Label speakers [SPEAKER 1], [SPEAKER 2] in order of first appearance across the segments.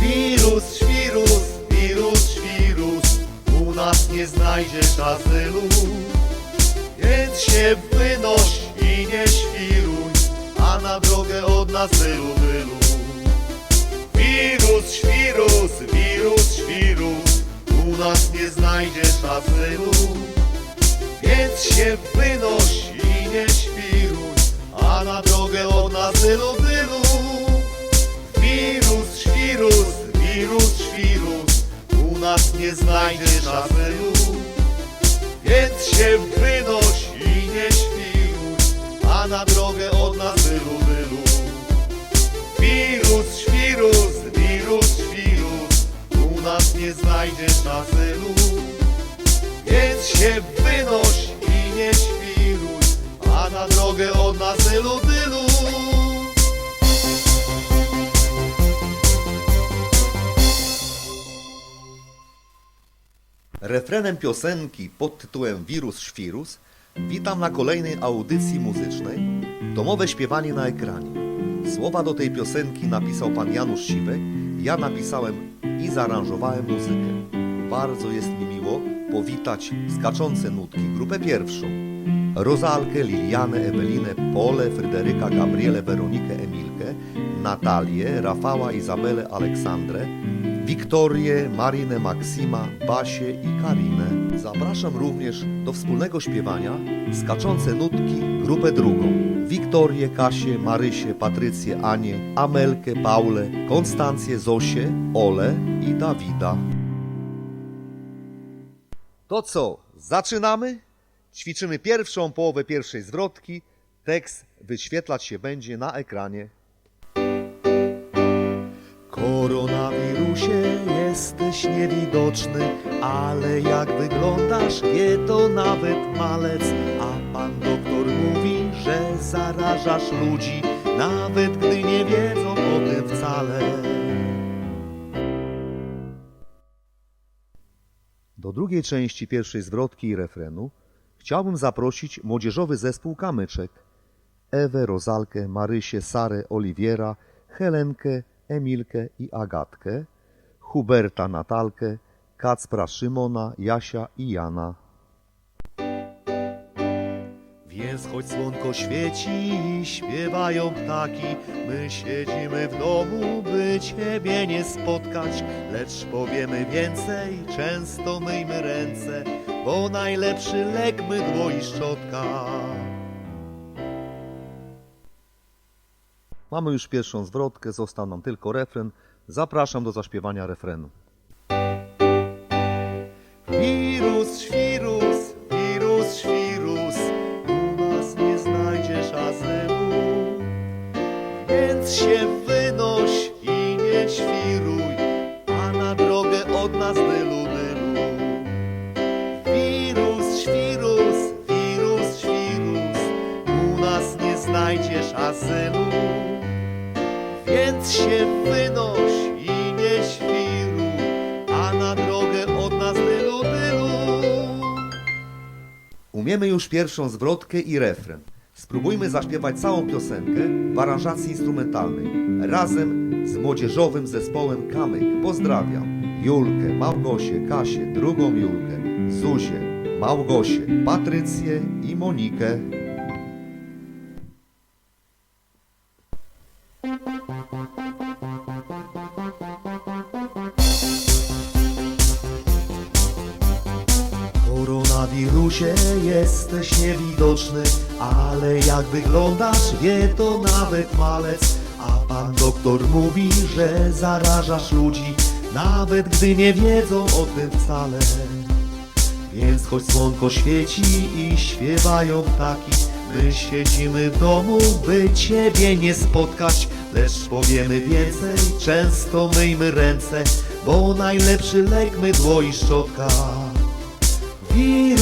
[SPEAKER 1] Wirus, świrus, wirus, świrus, u nas nie znajdziesz azylu. Więc się wynoś i nie świruj, a na drogę od nas tylu, tylu. Wirus, świrus, wirus, świrus, u nas nie znajdziesz azylu. Więc się wynoś i nie świruj, a na drogę od nas tylu, tylu. Wirus, świrus, wirus, świrus, u nas nie znajdziesz azylu. Więc się wynoś i nie świruj, a na drogę od nas tylu, tylu. Wirus, świrus, wirus, świrus, u nas nie znajdziesz azylu. Więc się wynoś i nie świruj, a na drogę od nas tylu, tylu.
[SPEAKER 2] Refrenem piosenki pod tytułem Wirus Świrus witam na kolejnej audycji muzycznej Domowe śpiewanie na ekranie. Słowa do tej piosenki napisał pan Janusz Siwek, ja napisałem i zaaranżowałem muzykę. Bardzo jest mi powitać skaczące nutki, grupę pierwszą. Rozalkę, Lilianę, Ewelinę, Polę, Fryderyka, Gabrielę, Weronikę, Emilkę, Natalię, Rafała, Izabelę, Aleksandrę, Wiktorię, Marinę, Maksima, Basię i Karinę. Zapraszam również do wspólnego śpiewania skaczące nutki, grupę drugą. Wiktorię, Kasię, Marysię, Patrycję, Anię, Amelkę, Paulę, Konstancję, Zosię, Olę i Dawida. To co, zaczynamy? Ćwiczymy pierwszą połowę pierwszej zwrotki. Tekst wyświetlać się będzie na ekranie. Koronawirusie jesteś niewidoczny, ale jak wyglądasz, wie to nawet malec. A pan doktor mówi, że zarażasz ludzi, nawet gdy nie wiedzą o tym wcale. Do drugiej części pierwszej zwrotki i refrenu chciałbym zaprosić młodzieżowy zespół Kamyczek. Ewę, Rozalkę, Marysię, Sarę, Oliwiera, Helenkę, Emilkę i Agatkę, Huberta, Natalkę, Kacpra, Szymona, Jasia i Jana. Więc choć słonko świeci śpiewają ptaki, my siedzimy w domu, by Ciebie nie spotkać. Lecz powiemy więcej, często myjmy ręce, bo najlepszy lek mydło i szczotka. Mamy już pierwszą zwrotkę, został nam tylko refren. Zapraszam do zaśpiewania refrenu. Wirus, świrus, znajdziesz azylu. Więc się wynoś i nie świruj, a na drogę od nas tylu, tylu. Umiemy już pierwszą zwrotkę i refren. Spróbujmy zaśpiewać całą piosenkę w aranżacji instrumentalnej razem z młodzieżowym zespołem Kamyk. Pozdrawiam Julkę, Małgosię, Kasię, drugą Julkę, Zuzię, Małgosię, Patrycję i Monikę. Koronawirusie jesteś niewidoczny, ale jak wyglądasz, wie to nawet malec. A pan doktor mówi, że zarażasz ludzi, nawet gdy nie wiedzą o tym wcale. Więc choć słonko świeci i śpiewają ptaki, my siedzimy w domu, by ciebie nie spotkać. Lecz powiemy więcej, często myjmy ręce, bo najlepszy lek mydło i szczotka.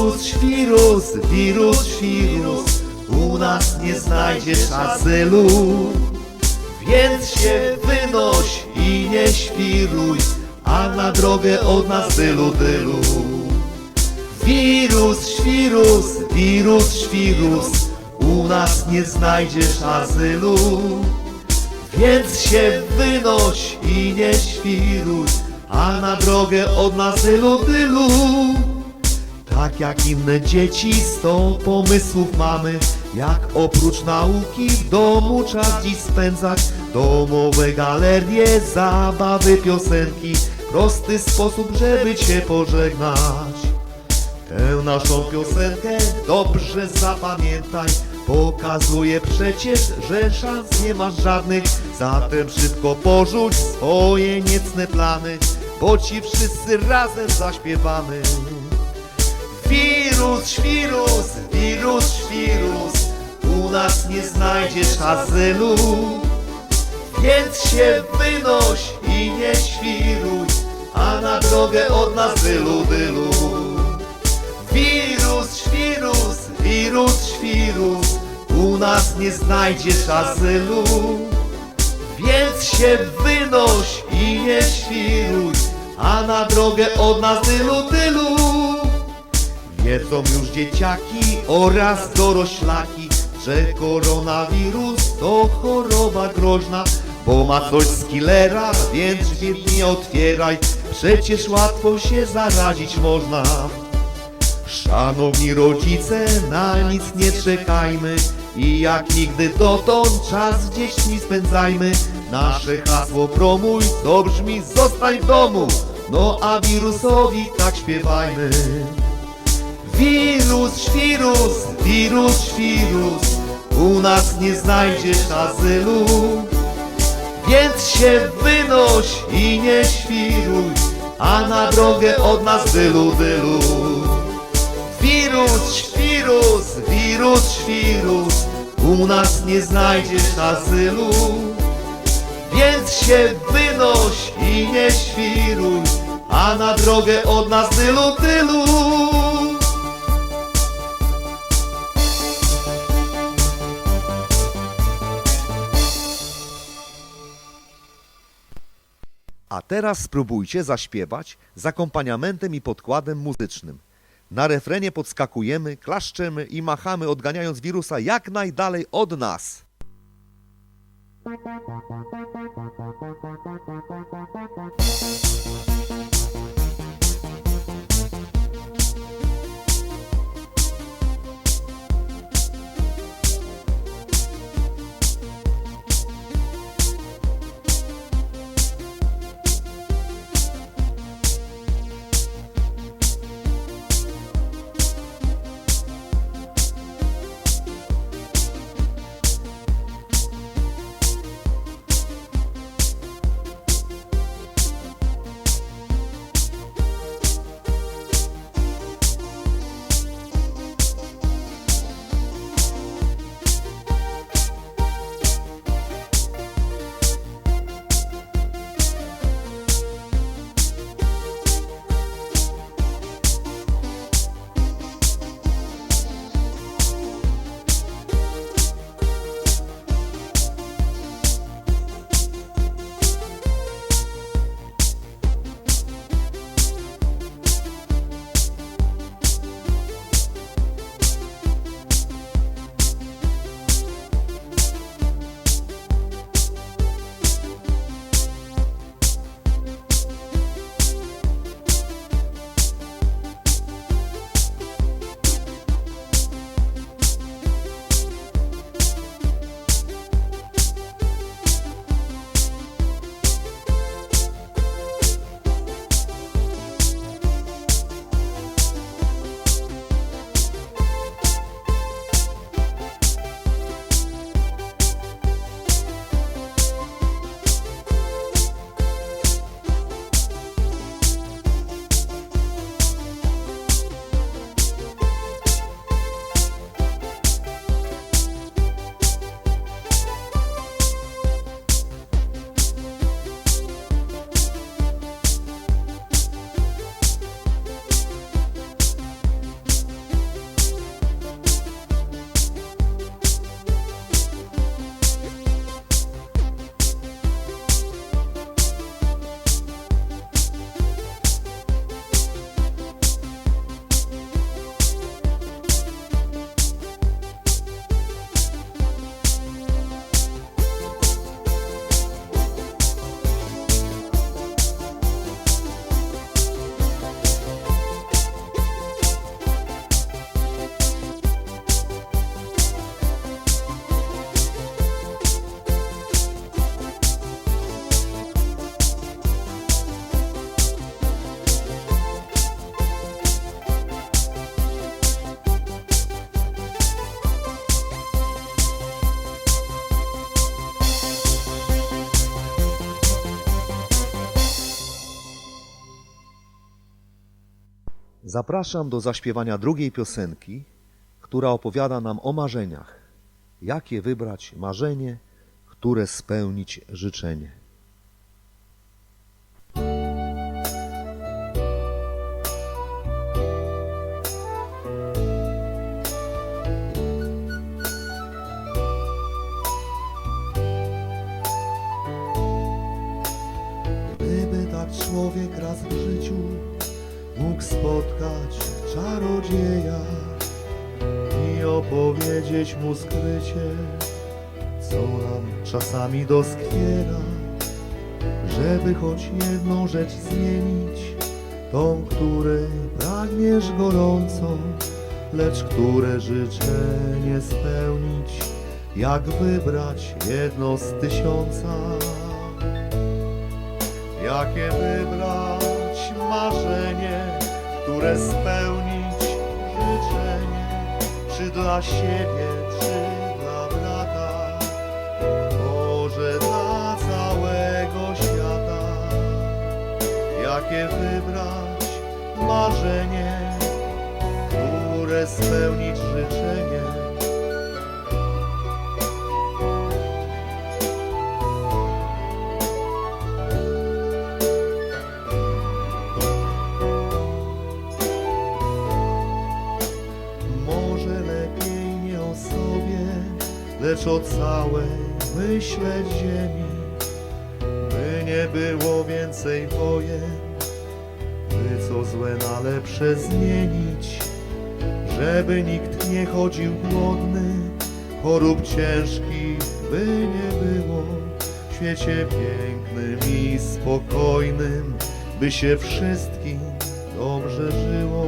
[SPEAKER 2] Wirus, świrus, wirus, świrus, u nas nie znajdziesz azylu. Więc się wynoś i nie świruj, a na drogę od nas dylu, dylu.
[SPEAKER 1] Wirus, świrus, wirus, świrus, u nas nie znajdziesz azylu. Więc się wynoś i nie świruj, a na drogę od nas tylu, tylu. Tak jak inne dzieci, sto pomysłów mamy, jak oprócz nauki w domu czas dziś spędzać. Domowe galerie, zabawy, piosenki, prosty sposób, żeby cię pożegnać. Tę naszą piosenkę dobrze zapamiętaj. Pokazuje przecież, że szans nie masz żadnych. Zatem szybko porzuć swoje niecne plany Bo ci wszyscy razem zaśpiewamy Wirus, świrus, wirus, świrus U nas nie znajdziesz azylu. Więc się wynoś i nie świruj A na drogę od nas dylu, dylu Wirus, świrus, wirus, świrus U nas nie znajdziesz azylu. Więc się wynoś i nie świruj A na drogę od nas tylu, tylu Wiedzą już dzieciaki oraz doroślaki Że koronawirus to choroba groźna Bo ma coś z killera, więc drzwi nie otwieraj Przecież łatwo się zarazić można Szanowni rodzice, na nic nie czekajmy i jak nigdy dotąd czas z dziećmi spędzajmy. Nasze hasło promuj, to brzmi zostań w domu, no a wirusowi tak śpiewajmy. Wirus, świrus, wirus, świrus, u nas nie znajdziesz azylu. Więc się wynoś i nie świruj, a na drogę od nas dylu, dylu. Wirus, świrus, wirus, świrus, u nas nie znajdziesz azylu. Więc się wynoś i nie świruj, a na drogę od nas tylu, tylu.
[SPEAKER 2] teraz spróbujcie zaśpiewać z akompaniamentem i podkładem muzycznym. Na refrenie podskakujemy, klaszczemy i machamy, odganiając wirusa jak najdalej od nas. Thank you. Zapraszam do zaśpiewania drugiej piosenki, która opowiada nam o marzeniach. Jakie wybrać marzenie, które spełnić życzenie.
[SPEAKER 1] Gdyby tak człowiek raz w życiu spotkać czarodzieja i opowiedzieć mu skrycie, co nam czasami doskwiera, żeby choć jedną rzecz zmienić, tą, której pragniesz gorąco, lecz które życzenie spełnić, jak wybrać jedno z tysiąca. Jakie wybrać które spełnić życzenie, czy dla siebie, czy dla brata, może dla całego świata. Jakie wybrać marzenie, które spełnić życzenie. Lecz o całej myśleć ziemi, by nie było więcej wojen, by co złe na lepsze zmienić, żeby nikt nie chodził głodny, chorób ciężkich by nie było, w świecie pięknym i spokojnym, by się wszystkim dobrze żyło.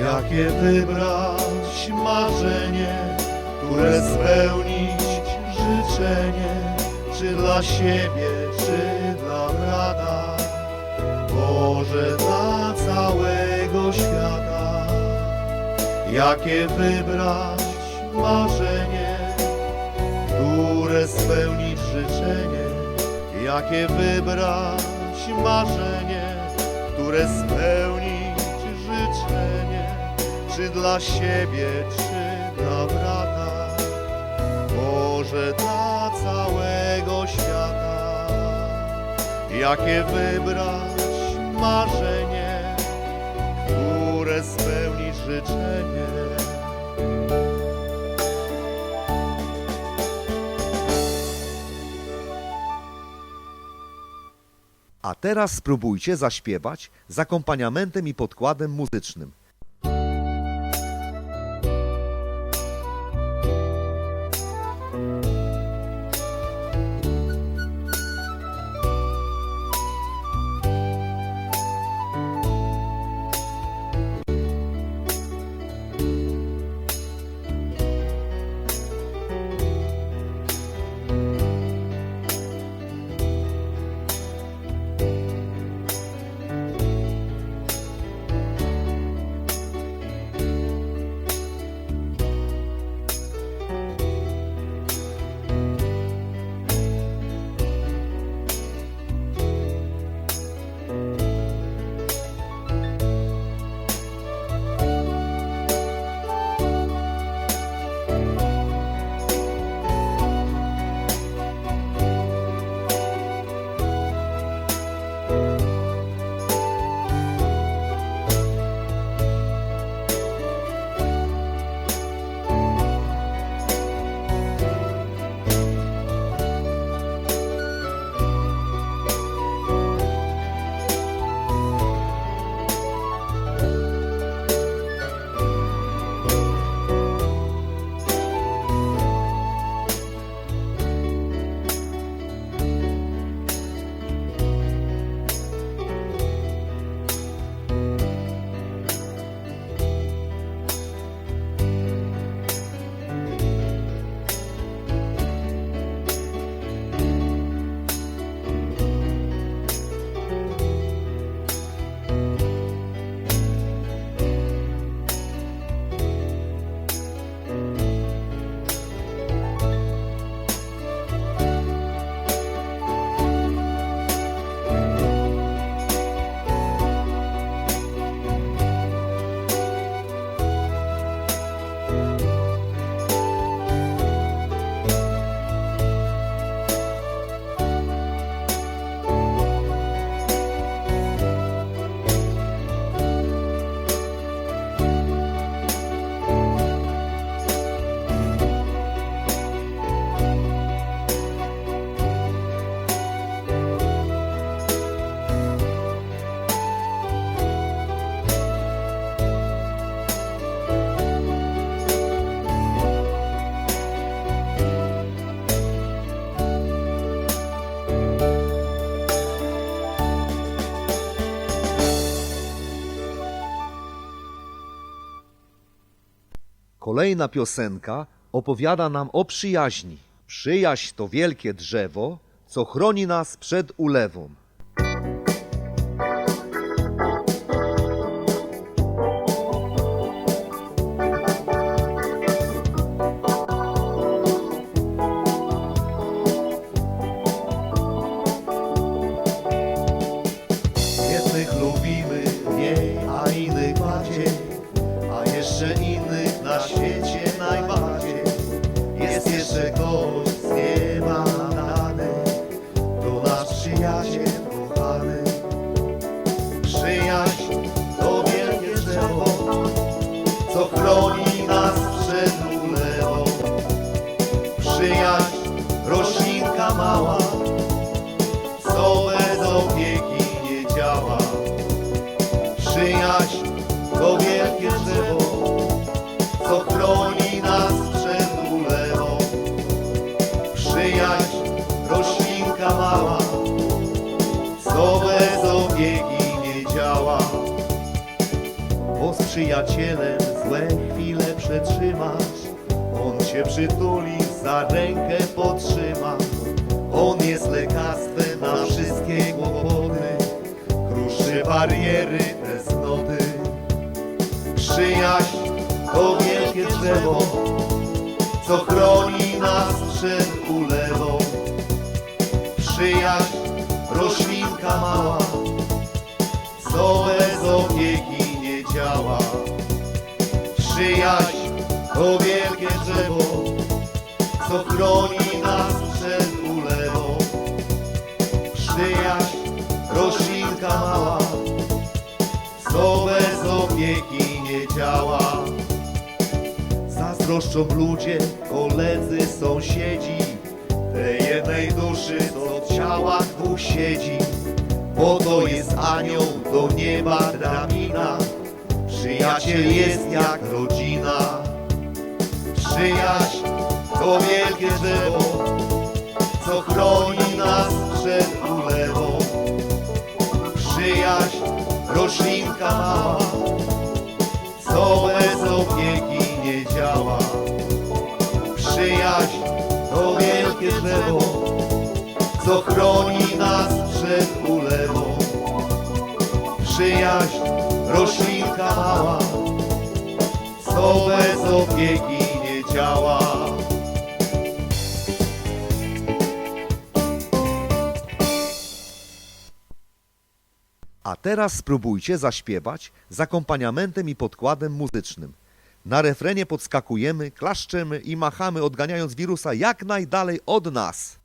[SPEAKER 1] Jakie wybrać marzenie, które spełnić życzenie, czy dla siebie, czy dla brata, może dla całego świata. Jakie wybrać marzenie, które spełnić życzenie, jakie wybrać marzenie, które spełnić życzenie, czy dla siebie, czy dla brata, może dla całego świata. Jakie wybrać marzenie, które spełnić życzenie.
[SPEAKER 2] A teraz spróbujcie zaśpiewać z akompaniamentem i podkładem muzycznym. Kolejna piosenka opowiada nam o przyjaźni. Przyjaźń to wielkie drzewo, co chroni nas przed ulewą.
[SPEAKER 1] Przyjacielem złe chwile przetrzymasz, on cię przytuli, za rękę potrzyma. On jest lekarstwem na wszystkie kłopoty, kruszy bariery, tęsknoty. Przyjaźń to wielkie drzewo, co chroni nas przed ulewą. Przyjaźń, roślinka mała, Przyjaźń to wielkie drzewo, co chroni nas przed ulewą. Przyjaźń, roślinka mała, co bez opieki nie działa. Zazdroszczą ludzie, koledzy, sąsiedzi, tej jednej duszy, co w ciałach dwóch siedzi. Bo to jest anioł, do nieba drabina, przyjaciel jest jak rodzina. Przyjaźń to wielkie drzewo, co chroni nas przed ulewą. Przyjaźń, roślinka mała, co bez opieki nie działa. Przyjaźń to wielkie drzewo, co chroni nas przed ulewą. Przyjaźń, roślinka mała, co bez opieki nie działa.
[SPEAKER 2] A teraz spróbujcie zaśpiewać z akompaniamentem i podkładem muzycznym. Na refrenie podskakujemy, klaszczemy i machamy, odganiając wirusa jak najdalej od nas.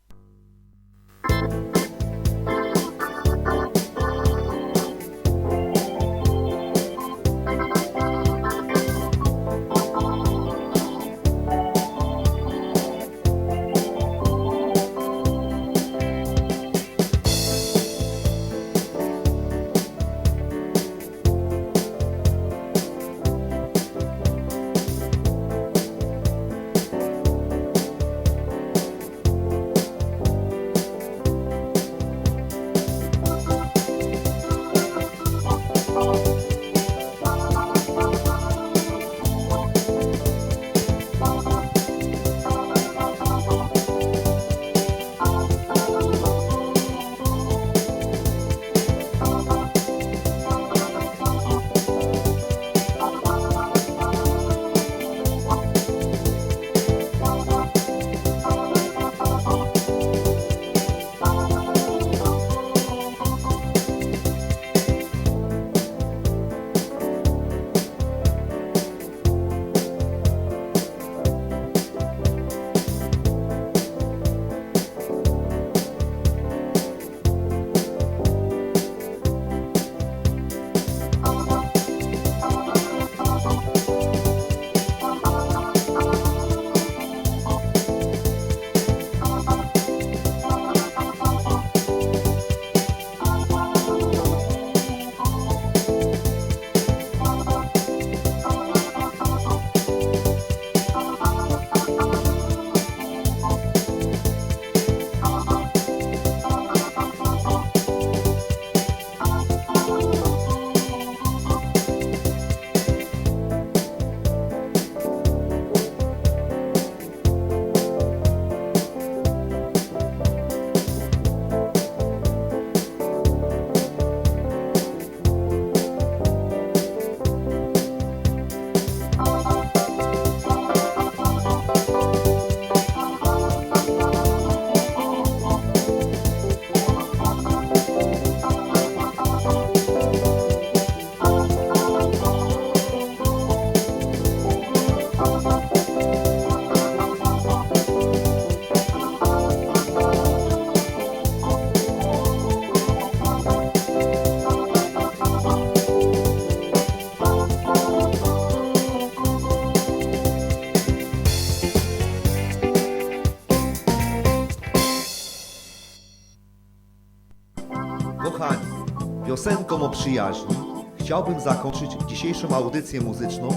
[SPEAKER 2] Piosenką o przyjaźni chciałbym zakończyć dzisiejszą audycję muzyczną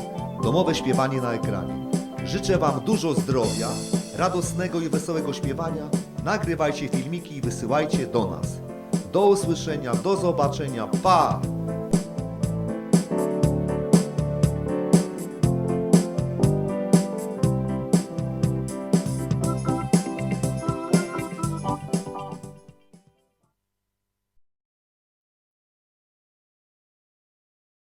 [SPEAKER 2] Domowe śpiewanie na ekranie. Życzę Wam dużo zdrowia, radosnego i wesołego śpiewania. Nagrywajcie filmiki i wysyłajcie do nas. Do usłyszenia, do zobaczenia, pa!